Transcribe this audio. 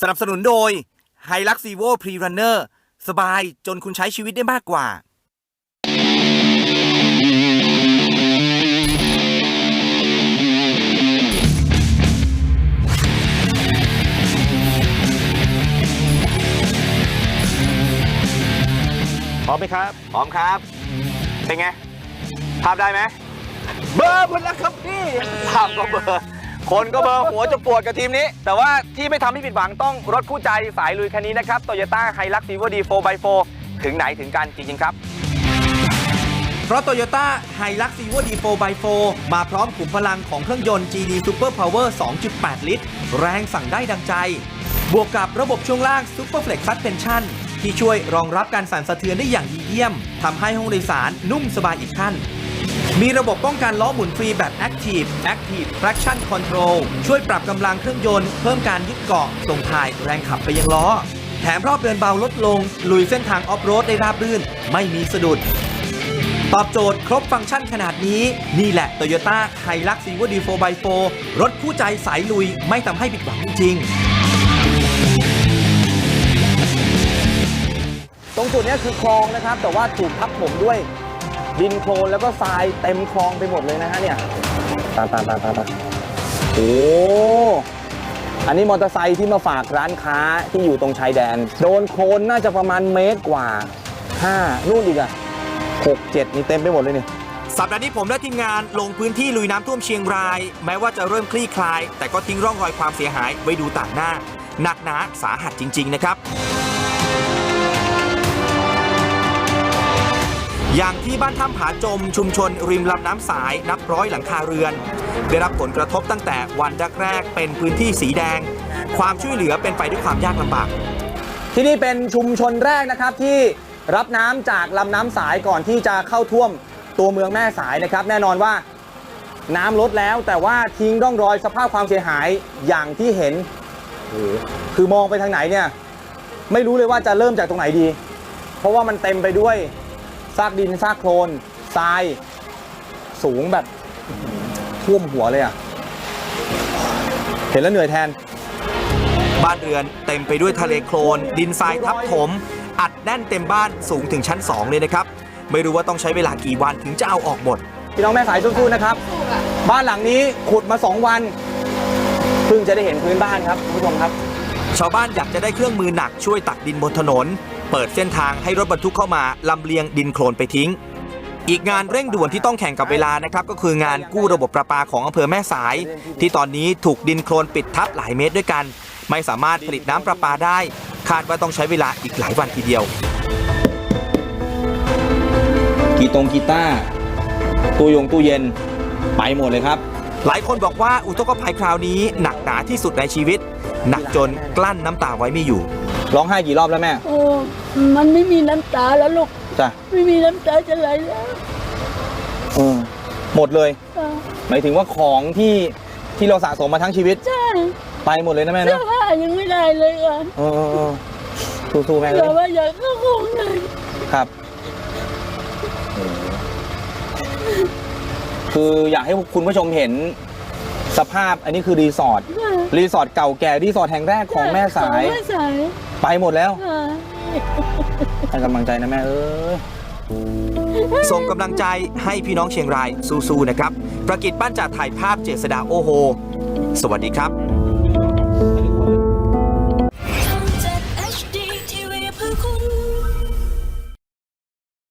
สนับสนุนโดย h i l u x e v o Pre Runner สบายจนคุณใช้ชีวิตได้มากกว่า พร้อมไหมครับ พร้อมครับ เป็นไง ภาพได้ไหม เบอร์หมดแล้วครับพี่ภาพก็เบอร์ คนก็เบอร์หัวจะปวดกับทีมนี้ แต่ว่าที่ไม่ทำให้ผิดหวังต้องรถคู่ใจสายลุยคันนี้นะครับ Toyota Hilux Evo D 4x4 ถึงไหนถึงกันจริงๆครับ เพราะ Toyota Hilux Evo D4 x 4มาพร้อมขุมพลังของเครื่องยนต์ GD Super Power 2.8 ลิตร แรงสั่งได้ดังใจ บวกกับระบบช่วงล่าง Super Flex Suspension ที่ช่วยรองรับการสั่นสะเทือนได้อย่างดีเยี่ยมทำให้ห้องโดยสารนุ่มสบายอีกขั้น มีระบบป้องกันล้อหมุนฟรีแบบ Active Active Traction Control ช่วยปรับกำลังเครื่องยนต์เพิ่มการยึดเกาะส่งถ่ายแรงขับไปยังล้อ แถมรอบเดินเบาลดลง ลุยเส้นทางออฟโรดได้ราบรื่น ไม่มีสะดุด ตอบโจทย์ครบฟังก์ชันขนาดนี้ นี่แหละ Toyota Hilux Evo D 4x4 รถคู่ใจสายลุยไม่ทำให้ผิดหวังจริงๆ ตรงจุดนี้คือคลองนะครับ แต่ว่าถูกทับถมด้วย ดินโคลนแล้วก็ทรายเต็มคลองไปหมดเลยนะฮะเนี่ยตามตามตามตามตามโอ้อันนี้มอเตอร์ไซค์ที่มาฝากร้านค้าที่อยู่ตรงชายแดน โดนโคลนน่าจะประมาณเมตรกว่า5นู่นอีกอะ6 7นี่เต็มไปหมดเลยนี่สัปดาห์นี้ผมและทีมงานลงพื้นที่ลุยน้ำท่วมเชียงราย แม้ว่าจะเริ่มคลี่คลาย แต่ก็ทิ้งร่องรอยความเสียหายไว้ดูต่างหน้า หนักหนาสาหัสจริง ๆ นะครับ อย่างที่บ้านถ้ำผาจมชุมชนริมลำน้ำสายนับร้อยหลังคาเรือน ได้รับผลกระทบตั้งแต่วันแรกๆเป็นพื้นที่สีแดง ความช่วยเหลือเป็นไปด้วยความยากลำบาก ที่นี่เป็นชุมชนแรกนะครับที่รับน้ำจากลำน้ำสายก่อนที่จะเข้าท่วมตัวเมืองแม่สายนะครับ แน่นอนว่าน้ำลดแล้วแต่ว่าทิ้งร่องรอยสภาพความเสียหายอย่างที่เห็น คือมองไปทางไหนเนี่ย ไม่รู้เลยว่าจะเริ่มจากตรงไหนดี เพราะว่ามันเต็มไปด้วย ซากดินซากโคลนทรายสูงแบบท่วมหัวเลยอะ่ะ เห็นแล้วเหนื่อยแทน บ้านเรือนเต็มไปด้วยทะเลโคลน ดินทรายทับถม อัดแน่นเต็มบ้านสูงถึงชั้น 2 เลยนะครับ ไม่รู้ว่าต้องใช้เวลากี่วันถึงจะเอาออกหมด พี่น้องแม่สายสู้ๆนะครับ บ้านหลังนี้ขุดมา 2 วัน เพิ่งจะได้เห็นพื้นบ้านครับคุณผู้ชมครับ ชาวบ้านอยากจะได้เครื่องมือหนักช่วยตักดินบนถนน เปิดเส้นทางให้รถบรรทุกเข้ามาลำเลียงดินโคลนไปทิ้ง อีกงานเร่งด่วนที่ต้องแข่งกับเวลานะครับ ก็คืองานกู้ระบบประปาของอำเภอแม่สาย ที่ตอนนี้ถูกดินโคลนปิดทับหลายเมตรด้วยกัน ไม่สามารถผลิตน้ำประปาได้ คาดว่าต้องใช้เวลาอีกหลายวันทีเดียวกีตงกีตาร์ตู้ยงตู้เย็นไปหมดเลยครับ หลายคนบอกว่าอุทกภัยคราวนี้หนักหนาที่สุดในชีวิต หนักจนกลั้นน้ำตาไว้ไม่อยู่ ร้องไห้กี่รอบแล้วแม่โอ้มันไม่มีน้ำตาแล้วลูก จ้ะไม่มีน้ำตาจะไหลแล้วเออหมดเลย อ่าหมายถึงว่าของที่ที่เราสะสมมาทั้งชีวิต ใช่ไปหมดเลยนะแม่เสื้อเนาะผ้ายังไม่ได้เลยอะเออเออเออสู้ๆแม่เลแต่ยว่าอยากเข้าห้องเลยครับคืออยากให้คุณผู้ชมเห็น สภาพอันนี้คือรีสอร์ทรีสอร์ทเก่าแก่รีสอร์ทแห่งแรกของแม่สายของแม่สายไปหมดแล้วค่ะให้กำลังใจนะแม่เอ้ย ส่งกำลังใจให้พี่น้องเชียงรายสู้ๆนะครับ ประกิตปั้นจัดถ่ายภาพเจษดาโอโฮ สวัสดีครับ